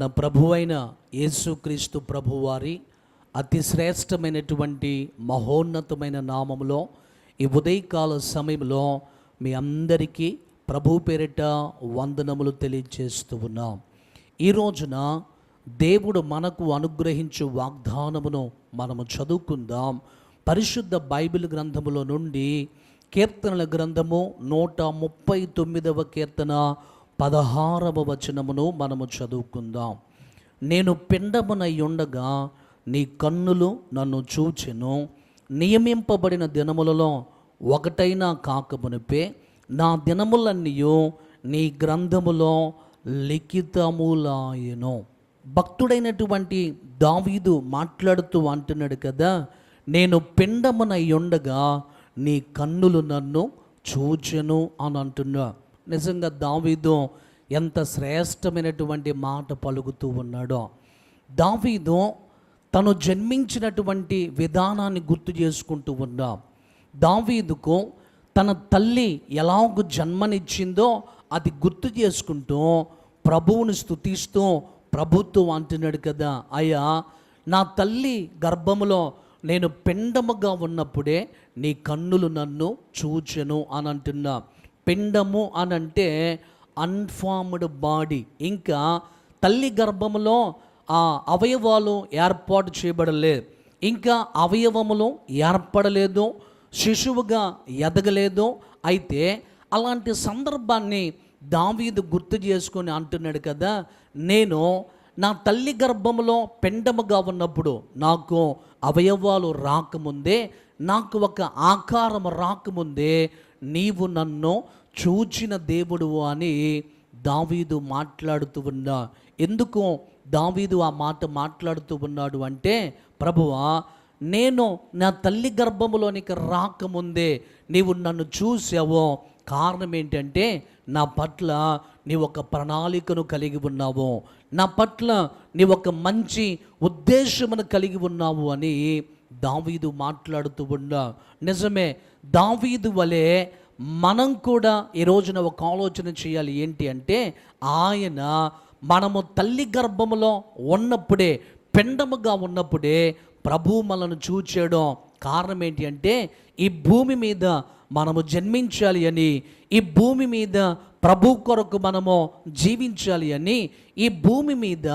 మన ప్రభువైన యేసుక్రీస్తు ప్రభువారి అతి శ్రేష్టమైనటువంటి మహోన్నతమైన నామములో ఈ ఉదయకాల సమయంలో మీ అందరికీ ప్రభు పేరిట వందనములు తెలియజేస్తూ ఉన్నాం. ఈ రోజున దేవుడు మనకు అనుగ్రహించు వాగ్దానమును మనము చదువుకుందాం. పరిశుద్ధ బైబిల్ గ్రంథములో నుండి కీర్తనల గ్రంథము నూట ముప్పై తొమ్మిదవ కీర్తన పదహారవ వచనమును మనము చదువుకుందాం. నేను పిండమునై ఉండగా నీ కన్నులు నన్ను చూచెను. నియమింపబడిన దినములలో ఒకటైనా కాకమునిపే నా దినములన్నీ నీ గ్రంథములో లిఖితములాయను. భక్తుడైనటువంటి దావీదు మాట్లాడుతూ అంటున్నాడు కదా నేను పిండమునై ఉండగా నీ కన్నులు నన్ను చూచెను అని అంటున్నా నిజంగా దావీదు ఎంత శ్రేష్టమైనటువంటి మాట పలుకుతూ ఉన్నాడో. దావీదు తను జన్మించినటువంటి విధానాన్ని గుర్తు చేసుకుంటూ ఉన్నాం. దావీదుకు తన తల్లి ఎలాగ జన్మనిచ్చిందో అది గుర్తు చేసుకుంటూ ప్రభువుని స్తుతిస్తూ ప్రభుత్వం అంటున్నాడు కదా అయ్యా నా తల్లి గర్భములో నేను పిండముగా ఉన్నప్పుడే నీ కన్నులు నన్ను చూచెను అని అంటున్నా. పిండము అని అంటే అన్ఫార్మ్డ్ బాడీ. ఇంకా తల్లి గర్భములో ఆ అవయవాలు ఏర్పాటు చేయబడలేదు. ఇంకా అవయవములు ఏర్పడలేదు శిశువుగా ఎదగలేదు. అయితే అలాంటి సందర్భాన్ని దావీదు గుర్తు చేసుకొని అంటున్నాడు కదా నేను నా తల్లి గర్భములో పెండముగా ఉన్నప్పుడు నాకు అవయవాలు రాకముందే నాకు ఒక ఆకారం రాకముందే నీవు నన్ను చూచిన దేవుడు అని దావీదు మాట్లాడుతూ ఉన్నా. ఎందుకు దావీదు ఆ మాట మాట్లాడుతూ ఉన్నాడు అంటే ప్రభువా నేను నా తల్లి గర్భములోనికి రాకముందే నీవు నన్ను చూసావో. కారణం ఏంటంటే నా పట్ల నీ ఒక ప్రణాళికను కలిగి ఉన్నావు. నా పట్ల నీ ఒక మంచి ఉద్దేశమును కలిగి ఉన్నావు అని దావీదు మాట్లాడుతూ ఉన్నా. నిజమే దావీదు వలె మనం కూడా ఈ రోజున ఒక ఆలోచన చేయాలి ఏంటి అంటే ఆయన మనము తల్లి గర్భములో ఉన్నప్పుడే పిండముగా ఉన్నప్పుడే ప్రభు మనను చూచేయడం కారణం ఏంటి అంటే ఈ భూమి మీద మనము జన్మించాలి అని ఈ భూమి మీద ప్రభు కొరకు మనము జీవించాలి అని ఈ భూమి మీద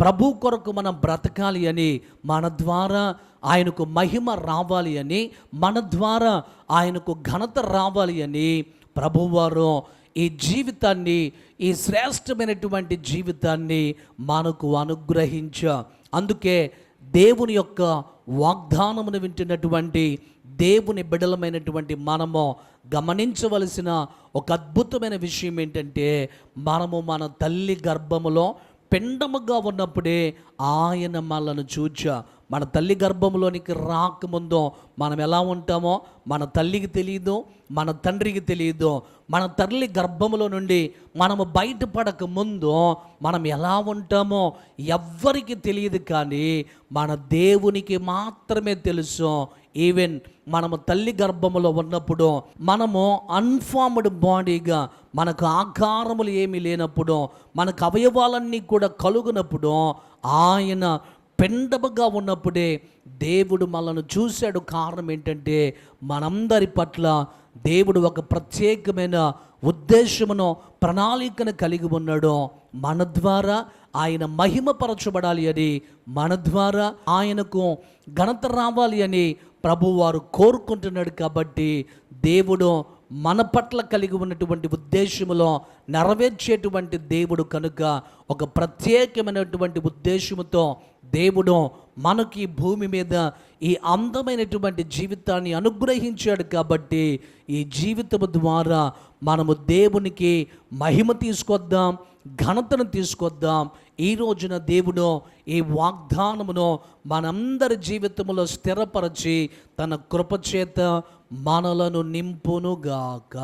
ప్రభు కొరకు మనం బ్రతకాలి అని మన ద్వారా ఆయనకు మహిమ రావాలి అని మన ద్వారా ఆయనకు ఘనత రావాలి అని ప్రభువారు ఈ జీవితాన్ని ఈ శ్రేష్టమైనటువంటి జీవితాన్ని మనకు అనుగ్రహించ. అందుకే దేవుని యొక్క వాగ్దానమును వింటున్నటువంటి దేవుని బిడలమైనటువంటి మనము గమనించవలసిన ఒక అద్భుతమైన విషయం ఏంటంటే మనము మన తల్లి గర్భములో పిండముగా ఉన్నప్పుడే ఆయన మనల్ని చూచా. మన తల్లి గర్భంలోనికి రాకముందు మనం ఎలా ఉంటామో మన తల్లికి తెలియదు మన తండ్రికి తెలియదు మన తల్లి గర్భములో నుండి మనము బయటపడక ముందు మనం ఎలా ఉంటామో ఎవ్వరికి తెలియదు కానీ మన దేవునికి మాత్రమే తెలుసు ఈవెన్ మనము తల్లి గర్భములో ఉన్నప్పుడు మనము అన్ఫార్మ్డ్ బాడీగా మనకు ఆకారములు ఏమీ లేనప్పుడు మనకు అవయవాలన్నీ కూడా కలుగునప్పుడు ఆయన పెండముగా ఉన్నప్పుడే దేవుడు మనల్ని చూశాడు. కారణం ఏంటంటే మనందరి పట్ల దేవుడు ఒక ప్రత్యేకమైన ఉద్దేశమును ప్రణాళికను కలిగి ఉన్నాడు. మన ద్వారా ఆయన మహిమపరచబడాలి అని మన ద్వారా ఆయనకు ఘనత రావాలి అని ప్రభువారు కోరుకుంటున్నాడు కాబట్టి దేవుడు మన పట్ల కలిగి ఉన్నటువంటి ఉద్దేశంలో నెరవేర్చేటువంటి దేవుడు కనుక ఒక ప్రత్యేకమైనటువంటి ఉద్దేశముతో దేవుడు మనకి భూమి మీద ఈ అందమైనటువంటి జీవితాన్ని అనుగ్రహించాడు కాబట్టి ఈ జీవితం ద్వారా మనము దేవునికి మహిమ తీసుకొద్దాం. ఘనతను తీసుకొద్దాం. ఈ రోజున దేవుడు ఈ వాగ్దానమును మనందరి జీవితంలో స్థిరపరచి తన కృపచేత మనలను నింపునుగాక.